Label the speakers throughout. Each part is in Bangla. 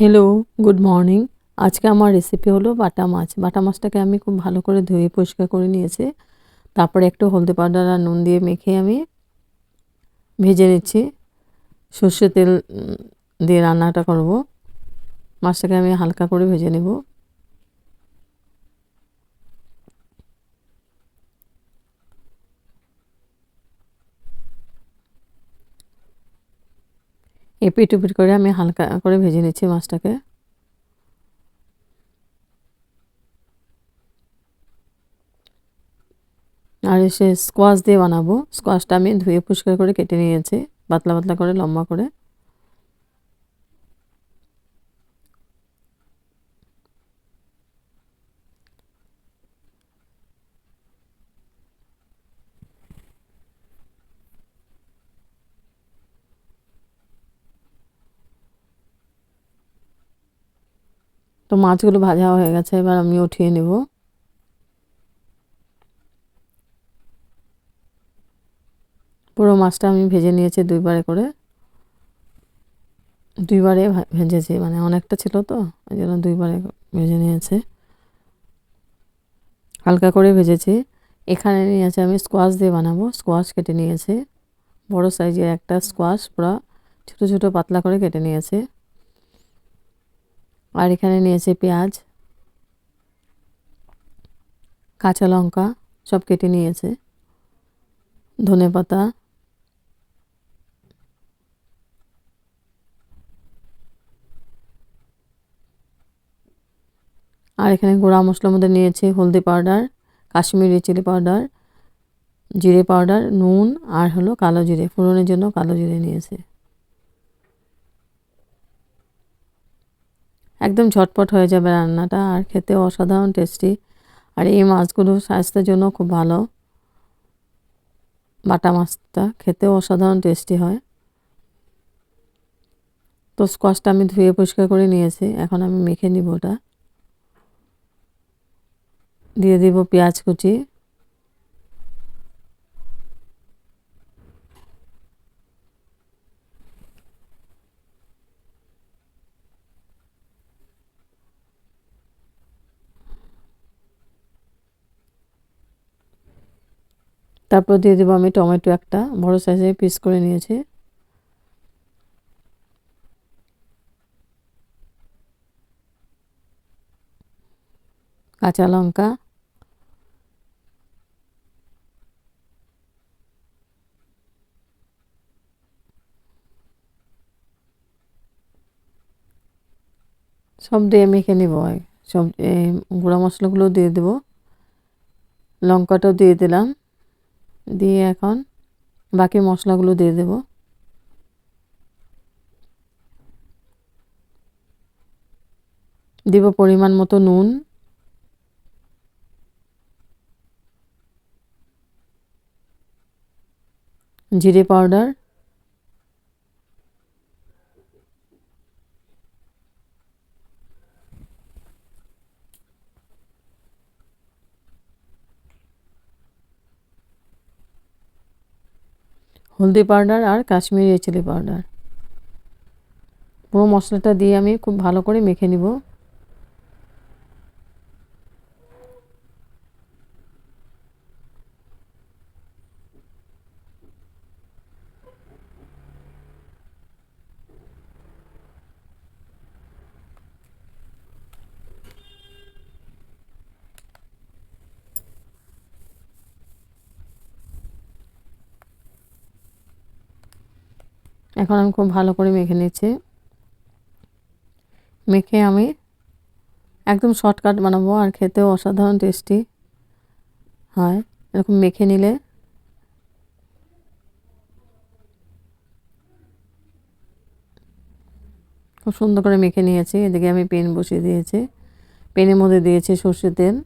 Speaker 1: হ্যালো গুড মর্নিং আজকে আমার রেসিপি হলো বাটা মাছ। বাটা মাছটাকে আমি খুব ভালো করে ধুয়ে পরিষ্কার করে নিয়েছি। তারপরে একটু হলদি পাউডার আর নুন দিয়ে মেখে আমি ভেজে নিচ্ছি। সর্ষে তেল দিয়ে রান্নাটা করব। মাছটাকে আমি হালকা করে ভেজে নেব। এপিট উপিট করে আমি হালকা করে ভেজে নিচ্ছি মাছটাকে। আর এসে স্কোয়াশ দিয়ে বানাবো। স্কোয়াশটা আমি ধুয়ে পরিষ্কার করে কেটে নিয়েছি, পাতলা পাতলা করে, লম্বা করে। তো মাছগুলো ভাজা হয়ে গেছে, এবার আমি উঠিয়ে নেব। পুরো মাছটা আমি ভেজে নিয়েছি দুইবারে করে। দুইবারে ভেজেছি মানে অনেকটা ছিল তো, ওই জন্য দুইবারে ভেজে নিয়েছে। হালকা করে ভেজেছি। এখানে নিয়েছে আমি স্কোয়াশ দিয়ে বানাবো স্কোয়াশ কেটে নিয়েছি। বড় সাইজের একটা স্কোয়াশ পুরো ছোটো ছোটো পাতলা করে কেটে নিয়েছে। আর এখানে নিয়েছে পেঁয়াজ, কাঁচা লঙ্কা, সব কেটে নিয়েছে, ধনে পাতা, আর এখানে গোড়া মশলার মধ্যে নিয়েছি হলদি পাউডার, কাশ্মীরি চিলি পাউডার, জিরে পাউডার, নুন আর হলো কালো জিরে, ফোড়নের জন্য কালো জিরে নিয়েছে। একদম ঝটপট হয়ে যাবে রান্নাটা, আর খেতে অসাধারণ টেস্টি আর এই মাছগুলো স্বাস্থ্যের জন্য খুব ভালো। বাটা মাছটা খেতেও অসাধারণ টেস্টি হয়। তো স্কোয়াশটা আমি ধুয়ে পরিষ্কার করে নিয়েছি, এখন আমি মেখে নিব ওটা। দিয়ে দিব পেঁয়াজ কুচি। তারপর দিয়ে দেবো আমি টমেটো একটা, বড় সাইজে পিস করে নিয়েছি। কাঁচা লঙ্কা। সব দিয়ে মেখে নেব সব গুঁড়া মশলাগুলো দিয়ে দেবো। লঙ্কাটাও দিয়ে দিলাম। দিয়ে এখন বাকি মশলাগুলো দিয়ে দেব। দিব পরিমাণ মতো নুন। জিরে পাউডার। হলদি পাউডার আর কাশ্মীরি চিলি পাউডার। পুরো মশলাটা দিয়ে আমি খুব ভালো করে মেখে নিব। এখন আমি খুব ভালো করে মেখে নিচ্ছি। মেখে আমি একদম শর্টকাট বানাবো আর খেতেও অসাধারণ টেস্টি হয়। এরকম মেখে নিলে খুব সুন্দর করে মেখে নিয়েছি। এদিকে আমি পেন বসিয়ে দিয়েছি। পেনের মধ্যে দিয়েছি সর্ষের তেল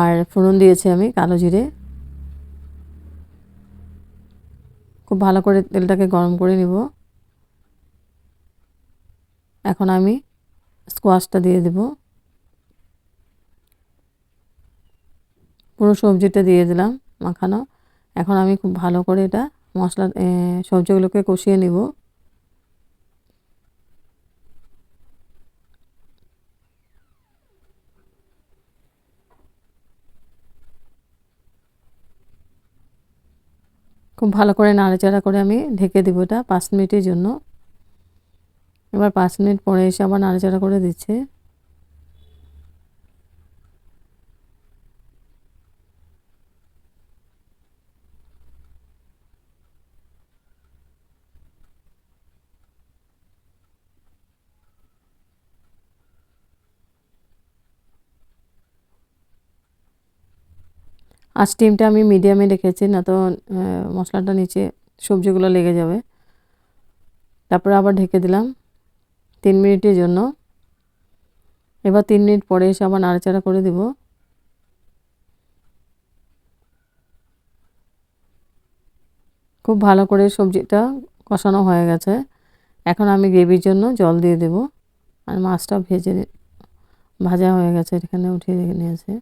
Speaker 1: আর ফোড়ন দিয়েছি আমি কালো জিরে। খুব ভালো করে তেলটাকে গরম করে নিব। এখন আমি স্কোয়াশটা দিয়ে দেব। পুরো সবজিটা দিয়ে দিলাম মাখানো। এখন আমি খুব ভালো করে এটা মশলা সবজিগুলোকে কষিয়ে নিব। খুব ভালো করে নাড়াচাড়া করে আমি ঢেকে দেবো এটা পাঁচ মিনিটের জন্য। এবার পাঁচ মিনিট পরে এসে আবার নাড়াচাড়া করে দিচ্ছে। আর স্টিমটা আমি মিডিয়ামে রেখেছি, না তো মশলাটা নিচে সবজিগুলো লেগে যাবে। তারপরে আবার ঢেকে দিলাম তিন মিনিটের জন্য। এবার তিন মিনিট পরে এসে আবার নাড়াচাড়া করে দিব। খুব ভালো করে সবজিটা কষানো হয়ে গেছে। এখন আমি গ্রেভির জন্য জল দিয়ে দেব। আর মাছটা ভেজে ভাজা হয়ে গেছে, এখানে উঠিয়ে নিয়েছে।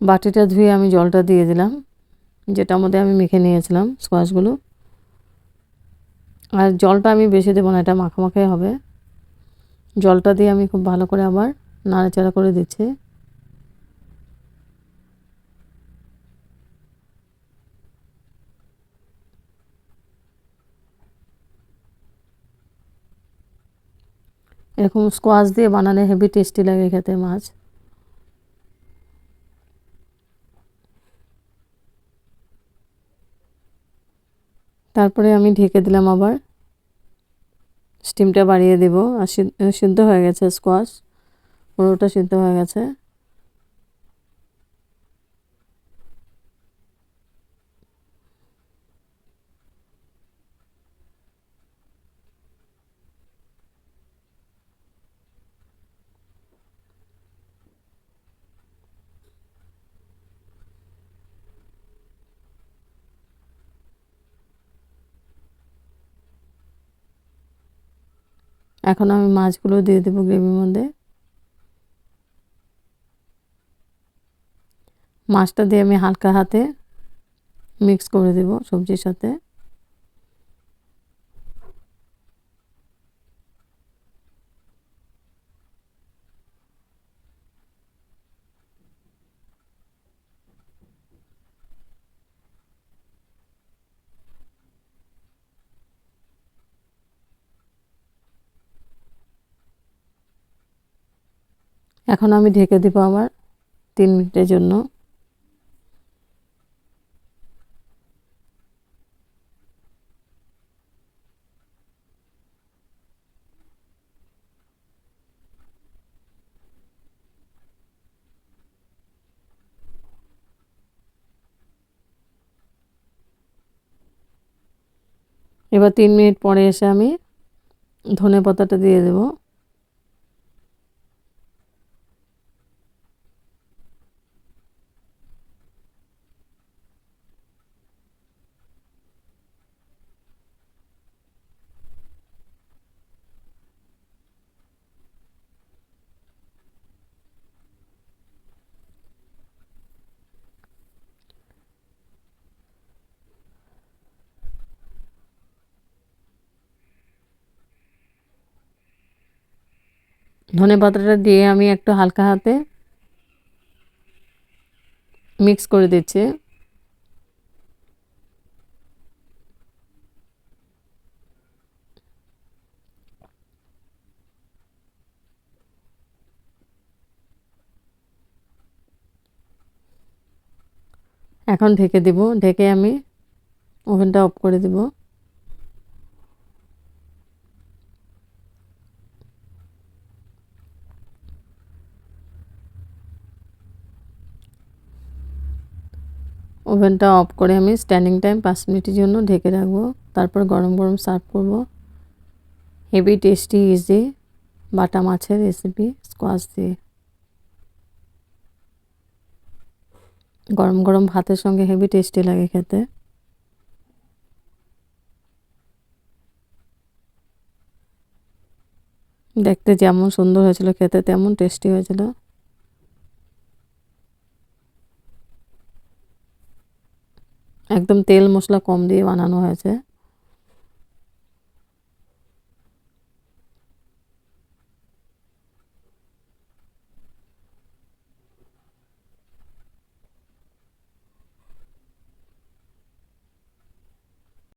Speaker 1: বাটিটা ধুয়ে আমি জলটা দিয়ে দিলাম। যেটার মধ্যে আমি মেখে নিয়েছিলাম স্কোয়াশগুলো আর জলটা আমি বেশি দেবো না, এটা মাখামাখাই হবে। জলটা দিয়ে আমি খুব ভালো করে আবার নাড়াচাড়া করে দিচ্ছি। এরকম স্কোয়াশ দিয়ে বানালে হেভি টেস্টি লাগে খেতে মাছ। তারপরে আমি ঢেকে দিলাম আবার। স্টিমটা বাড়িয়ে দেব। আর সিদ্ধ হয়ে গেছে স্কোয়াশ পুরোটা সিদ্ধ হয়ে গেছে। এখন আমি মাছগুলো দিয়ে দেবো গ্রেভির মধ্যে। মাছটা দিয়ে আমি হালকা হাতে মিক্স করে দেব সবজির সাথে। এখন আমি ঢেকে দিব আবার তিন মিনিটের জন্য। এবার তিন মিনিট পরে এসে আমি ধনে পাতাটা দিয়ে দেবো। ধনে পাতাটা দিয়ে আমি একটু হালকা হাতে মিক্স করে দিচ্ছি। এখন ঢেকে দিব, ঢেকে আমি ওভেনটা অফ করে দিব। ওভেনটা অফ করে আমি স্ট্যান্ডিং টাইম পাঁচ মিনিটের জন্য ঢেকে রাখব। তারপর গরম গরম সার্ভ করব। হেভি টেস্টি, ইজি বাটা মাছের রেসিপি স্কোয়াশ দিয়ে। গরম গরম ভাতের সঙ্গে হেভি টেস্টি লাগে খেতে। দেখতে যেমন সুন্দর হয়েছিল, খেতে তেমন টেস্টি হয়েছিল। একদম তেল মশলা কম দিয়ে বানানো হয়েছে।